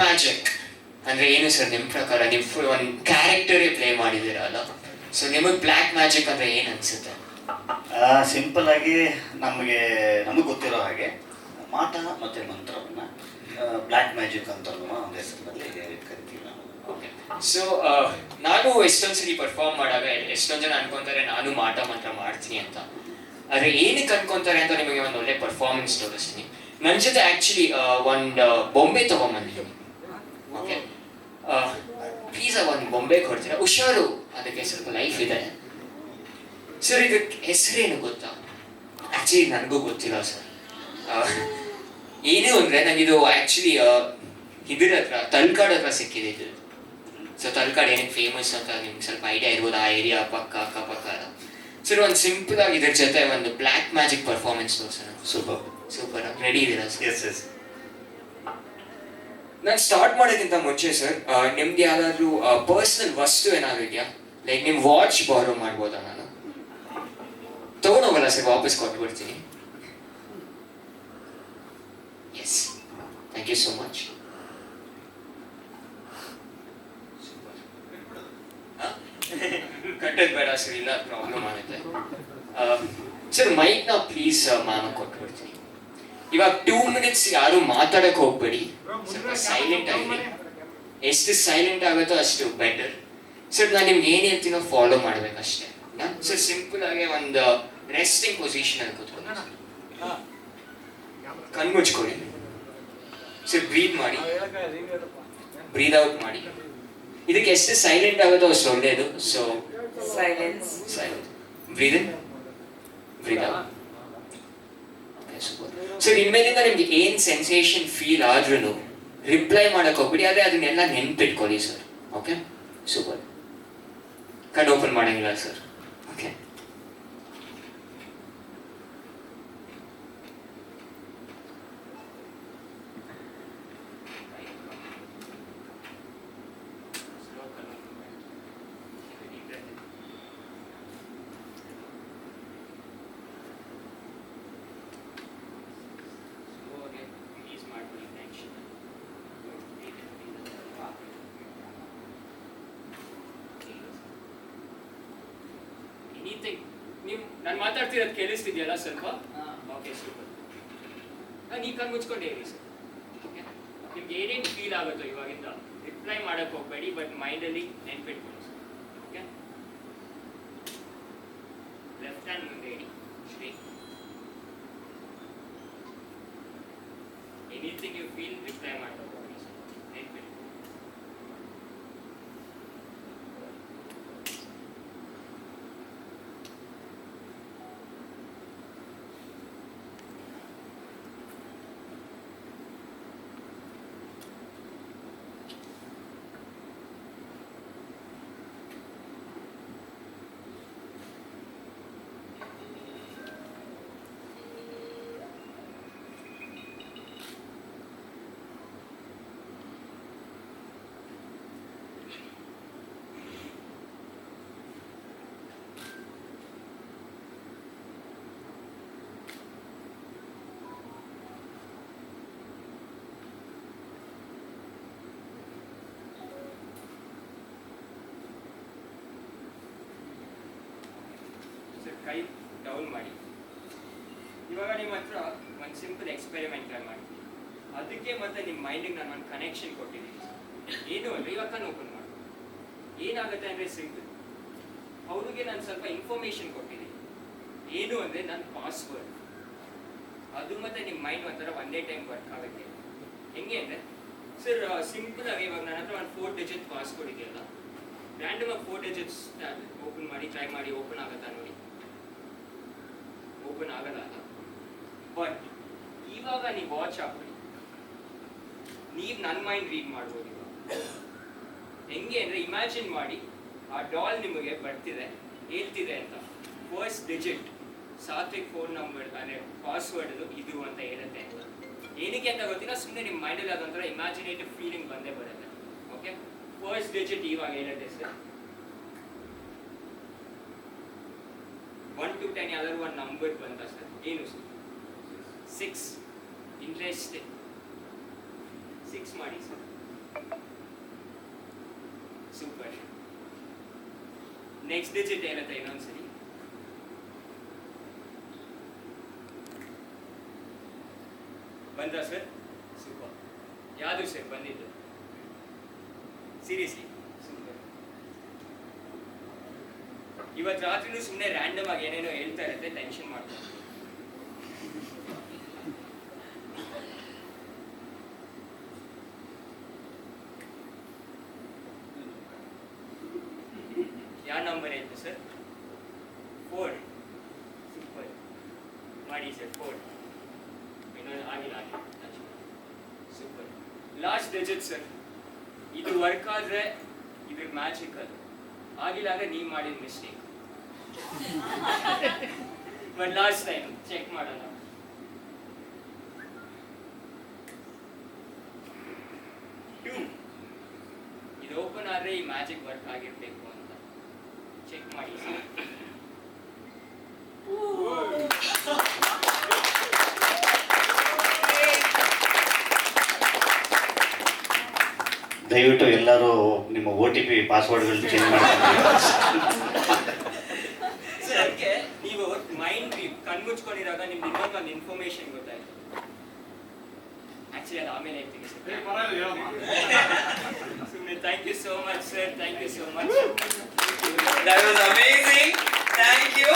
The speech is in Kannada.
ಮ್ಯಾಜಿಕ್ ಅಂದ್ರೆ ಏನು ಸರ್ ನಿಮ್ಮ ಪ್ರಕಾರ ನೀವು ಒಂದು ಕ್ಯಾರೆಕ್ಟರೇ ಪ್ಲೇ ಮಾಡಿದ್ದೀರಲ್ಲ? ಸೊ ನಿಮಗೆ ಬ್ಲ್ಯಾಕ್ ಮ್ಯಾಜಿಕ್ ಅಂದ್ರೆ ಏನು ಅನ್ಸುತ್ತೆ? ಸಿಂಪಲ್ ಆಗಿ ನಮಗೆ ನಮಗೆ ಗೊತ್ತಿರೋ ಹಾಗೆ ಮಾಟ ಮತ್ತು ಮಂತ್ರವನ್ನ ಬ್ಲ್ಯಾಕ್ ಮ್ಯಾಜಿಕ್ ಅಂತ ಒಂದು ಹೆಸರಿನಲ್ಲಿ ಕರಿತೀವಿ ನಾವು. ಓಕೆ ಸೊ ನಾನು ಎಷ್ಟೊಂದು ಸರಿ ಪರ್ಫಾರ್ಮ್ ಮಾಡಾಗ ಎಷ್ಟೊಂದು ಜನ ಅನ್ಕೊಂತಾರೆ ನಾನು ಮಾಟ ಮಂತ್ರ ಮಾಡ್ತೀನಿ ಅಂತ. ಆದ್ರೆ ಏನಕ್ಕೆ ಅನ್ಕೊಂತಾರೆ ಅಂತ ನಿಮಗೆ ಒಂದು ಒಳ್ಳೆ ಪರ್ಫಾರ್ಮೆನ್ಸ್ ತೋರಿಸ್ತೀನಿ. ನನ್ನ ಜೊತೆ ಆಕ್ಚುಲಿ ಒಂದು ಬೊಂಬೆ ತಗೊಂಬಂದಿದ್ದೀನಿ ಪ್ಲೀಸ್ ಒಂದು ಬೊಂಬೆ ಕೊಡ್ತೀರಾ ಹುಷಾರು ಅದಕ್ಕೆ ಸ್ವಲ್ಪ ಲೈಫ್ ಇದೆ. ಸರ್ ಇದಕ್ಕೆ ಹೆಸರೇನು ಗೊತ್ತಾ? ಆಕ್ಚುಲಿ ನನಗೂ ಗೊತ್ತಿಲ್ಲ ಸರ್ ಏನೇ ಅಂದ್ರೆ ನನಗಿದು ಆಕ್ಚುಲಿ ಇದ್ರ ಹತ್ರ ತಲ್ಕಾಡ್ ಹತ್ರ ಸಿಕ್ಕಿದೆ ಇದು. ಸೊ ತಲ್ಕಾಡ್ ಏನಕ್ಕೆ ಫೇಮಸ್ ಅಂತ ನಿಮ್ಗೆ ಸ್ವಲ್ಪ ಐಡಿಯಾ ಇರ್ಬೋದು? ಆ ಏರಿಯಾ ಪಕ್ಕ ಅಕ್ಕಪಕ್ಕ ಸರ್ ಒಂದು ಸಿಂಪಲ್ ಆಗಿ ಇದ್ರ ಜೊತೆ ಒಂದು black magic performance sir super super ready ಇದ್ದೀರಾ ಸರ್ ಎಸ್ ಎಸ್ ನಾನು ಸ್ಟಾರ್ಟ್ ಮಾಡೋಕ್ಕಿಂತ ಮುಂಚೆ ಸರ್ ನಿಮ್ದು ಯಾವ್ದಾದ್ರು ಪರ್ಸನಲ್ ವಸ್ತು ಏನಾದ್ರು ಇದೆಯಾ? ಲೈಕ್ ನಿಮ್ ವಾಚ್ ಬಾರೋ ಮಾಡ್ಬೋದಾ ನಾನು? ತಗೊಂಡೋಗಲ್ಲ ಸರ್ ವಾಪಸ್ ಕೊಟ್ಬಿಡ್ತೀನಿ. Yes thank you so much ಕಟ್ಟದ್ ಬೇಡ ಸರ್ ಇಲ್ಲ ಪ್ರಾಬ್ಲಮ್ ಆಗುತ್ತೆ. ಸರ್ ಮೈಕ್ನ ಪ್ಲೀಸ್ ಮ್ಯಾಮ್ ಕೊಟ್ಬಿಡ್ತೀನಿ. ಇವಾಗ ಟೂ ಮಿನಿಟ್ಸ್ ಯಾರು ಮಾತಾಡಕ್ ಹೋಗ್ಬೇಡಿ. ಸ್ವಲ್ಪ ಸೈಲೆಂಟ್ ಆಗಿರಿ ಎಷ್ಟು ಸೈಲೆಂಟ್ ಆಗುತ್ತೋ ಅಷ್ಟು ಬೆಟರ್ ಸರ್ ನಾನು ನಿಮ್ಗೆ ಏನ್ ಹೇಳ್ತೀನೋ ಫಾಲೋ ಮಾಡ್ಬೇಕಷ್ಟೇ. ಸರ್ ಸಿಂಪಲ್ ಆಗಿ ಒಂದು ರೆಸ್ಟಿಂಗ್ ಪೊಸಿಷನ್ ಅಲ್ಲಿ ಕೂತ್ಕೊಂಡು ಕಣ್ ಮುಚ್ಕೊಳ್ಳಿ. ಸರ್ ಬ್ರೀತ್ ಮಾಡಿ. ಬ್ರೀತ್ ಔಟ್ ಮಾಡಿ. ಇದಕ್ಕೆ ಎಷ್ಟು ಸೈಲೆಂಟ್ ಆಗುತ್ತೋ ಅಷ್ಟು ಒಳ್ಳೆಯದು so silence silent breathe in breathe out sir ಇನ್ಮೇಲಿಂದ ನಿಮ್ಗೆ ಏನ್ ಸೆನ್ಸೇಷನ್ ಫೀಲ್ ಆದ್ರೂ ರಿಪ್ಲೈ ಮಾಡಕ್ ಹೋಗ್ಬಿಡಿ ಆದ್ರೆ ಅದನ್ನೆಲ್ಲ ನೆನ್ಪಿಟ್ಕೊಳ್ಳಿ ಸರ್ ಓಕೆ ಸೂಪರ್ ಕಣ್ಣು ಓಪನ್ ಮಾಡಂಗಿಲ್ಲ ಸರ್ ಓಕೆ ನೀವು ನಾನು ಮಾತಾಡ್ತಿರೋದು ಕೇಳಿಸ್ತಿದೆಯಲ್ಲ ಸ್ವಲ್ಪ? ಓಕೆ ಸೂಪರ್ ನೀವು ಕಣ್ಣು ಮುಚ್ಕೊಂಡೇ ಇರಿ ಸರ್ ಓಕೆ ನಿಮ್ಗೆ ಏನೇನು ಫೀಲ್ ಆಗುತ್ತೋ ಇವಾಗಿಂದ ರಿಪ್ಲೈ ಮಾಡಕ್ಕೆ ಹೋಗಬೇಡಿ ಬಟ್ ಮೈಂಡಲ್ಲಿ ನೆನ್ಪಿಟ್ಕೊಳ್ಳಿ ಸರ್ ಓಕೆ ಲೆಫ್ಟ್ ಹ್ಯಾಂಡ್ ಮುಂದೆ ಹೇಳಿ Shri. Anything you feel reply ಮಾಡಕ್ಕೆ ಕೈ ಡೌನ್ ಮಾಡಿ. ಇವಾಗ ನಿಮ್ಮ ಹತ್ರ ಒಂದು ಸಿಂಪಲ್ ಎಕ್ಸ್ಪೆರಿಮೆಂಟ್ ಟ್ರೈ ಮಾಡಿ. ಅದಕ್ಕೆ ಮತ್ತೆ ನಿಮ್ಮ ಮೈಂಡಿಗೆ ನಾನು ಒಂದು ಕನೆಕ್ಷನ್ ಕೊಟ್ಟಿದ್ದೀನಿ. ಏನು ಅಂದರೆ ಇವಾಗ ನಾನು ಓಪನ್ ಮಾಡಿ. ಏನಾಗುತ್ತೆ ಅಂದರೆ ಸಿಂಪಲ್ ಅವ್ರಿಗೆ ನಾನು ಸ್ವಲ್ಪ ಇನ್ಫಾರ್ಮೇಶನ್ ಕೊಟ್ಟಿದ್ದೀನಿ. ಏನು ಅಂದರೆ ನನ್ನ ಪಾಸ್ವರ್ಡ್ ಅದು ಮತ್ತೆ ನಿಮ್ಮ ಮೈಂಡ್ ಒಂಥರ ಒಂದೇ ಟೈಮ್ ವರ್ಕ್ ಆಗುತ್ತೆ. ಹೆಂಗೆ ಅಂದರೆ ಸರ್ ಸಿಂಪಲ್ ಆಗಿ ಇವಾಗ ನನ್ನ ಹತ್ರ ಒಂದು ಫೋರ್ ಡಿಜಿಟ್ ಪಾಸ್ವರ್ಡ್ ಇದೆಯಲ್ಲ ರ್ಯಾಂಡಮ್ ಆಗಿ ಫೋರ್ ಡಿಜಿಟ್ಸ್ ಓಪನ್ ಮಾಡಿ ಟ್ರೈ ಮಾಡಿ ಓಪನ್ ಆಗುತ್ತಾ ನೋಡಿ. ಓಪನ್ ಬಟ್ ಇವಾಗ ನೀವು ವಾಚ್ ಹಾಕ್ಬಿಡಿ ನೀವು ನನ್ನ ಮೈಂಡ್ ರೀಡ್ ಮಾಡ್ಬೋದು ಇವಾಗ. ಹೆಂಗೆ ಅಂದರೆ ಇಮ್ಯಾಜಿನ್ ಮಾಡಿ ಆ ಡಾಲ್ ನಿಮಗೆ ಬರ್ತಿದೆ, ಹೇಳ್ತಿದೆ ಅಂತ. First digit Satvik phone number ಅಂದರೆ ಪಾಸ್ವರ್ಡ್ ಇದು ಅಂತ ಹೇಳುತ್ತೆ. ಏನಕ್ಕೆ ಅಂತ ಗೊತ್ತಿಲ್ಲ ಸುಮ್ಮನೆ ನಿಮ್ಮ ಮೈಂಡಲ್ಲಿ ಅದೊಂಥರ ಇಮ್ಯಾಜಿನೇಟಿವ್ ಫೀಲಿಂಗ್ ಬಂದೇ ಬರುತ್ತೆ. ಓಕೆ ಫಸ್ಟ್ ಡಿಜಿಟ್ ಇವಾಗ ಹೇಳುತ್ತೆ ಸರ್. ಒನ್ ಟು ಟೆನ್ ಯಾವ್ದಾದ್ರು ಒಂದು ನಂಬರ್ ಬಂತ ಸರ್ ಏನು ಸರ್ ಸಿಕ್ಸ್ ಇಂಟ್ರೆಸ್ಟ್ ಸಿಕ್ಸ್ ಮಾಡಿ ಸರ್ ಸೂಪರ್ ನೆಕ್ಸ್ಟ್ ಡಿಜಿಟ್ ಏನಂತ ಇನ್ನೊಂದ್ಸರಿ ಬಂದ ಸರ್ ಸೂಪರ್ ಯಾವುದು ಸರ್ ಬಂದಿದ್ದು ಸೀರಿಯಸ್ಲಿ ಸೂಪರ್ ಇವತ್ತು ರಾತ್ರಿನೂ ಸುಮ್ಮನೆ ರ್ಯಾಂಡಮ್ ಆಗಿ ಏನೇನೋ ಹೇಳ್ತಾ ಇರುತ್ತೆ ಟೆನ್ಷನ್ ಮಾಡ್ತಾರೆ ಯಾವ ನಂಬರ್ ಆಯ್ತು ಸರ್ ಫೋರ್ ಸೂಪರ್ ಮಾಡಿ ಸರ್ ಫೋರ್ ಇನ್ನೊಂದು ಆಗಿಲ್ಲ ಸೂಪರ್ ಲಾಸ್ಟ್ ಡಿಜಿಟ್ ಸರ್ ಇದು ವರ್ಕ್ ಆದ್ರೆ ಇದ್ರ ಮ್ಯಾಜಿಕ್ ಅದು. ಆಗಿಲ್ಲ ಅಂದ್ರೆ ನೀವು ಮಾಡಿದ ಮಿಸ್ಟೇಕ್ ಲಾಸ್ಟ್ ಟೈಮ್ ಚೆಕ್ ಮಾಡೋಣ. ಇದು ಓಪನ್ ಆದ್ರೆ ಈ ಮ್ಯಾಜಿಕ್ ವರ್ಕ್ ಆಗಿರ್ಬೇಕು ಅಂತ. ಚೆಕ್ ಮಾಡಿ. ದಯವಿಟ್ಟು ಎಲ್ಲರೂ ನಿಮ್ಮ ಓ ಟಿ ಪಿ ಪಾಸ್ವರ್ಡ್ಗಳನ್ನ ಚೇಂಜ್ ಮಾಡ್ತಾರೆ ನೀವು ಮೈಂಡ್ ಕಣ್ಮುಚ್ಕೊಂಡಿರಾಗ ನಿಮ್ಗೆ ಇನ್ನೊಂದು ಇನ್ಫಾರ್ಮೇಶನ್ ಗೊತ್ತಾಯ್ತು. ಆಕ್ಚುಲಿ ಅದು ಆಮೇಲೆ ಹೇಳ್ತೀನಿ ಸರ್ ಸುಮ್ಮನೆ thank you so much sir thank you so much That was you Thank you.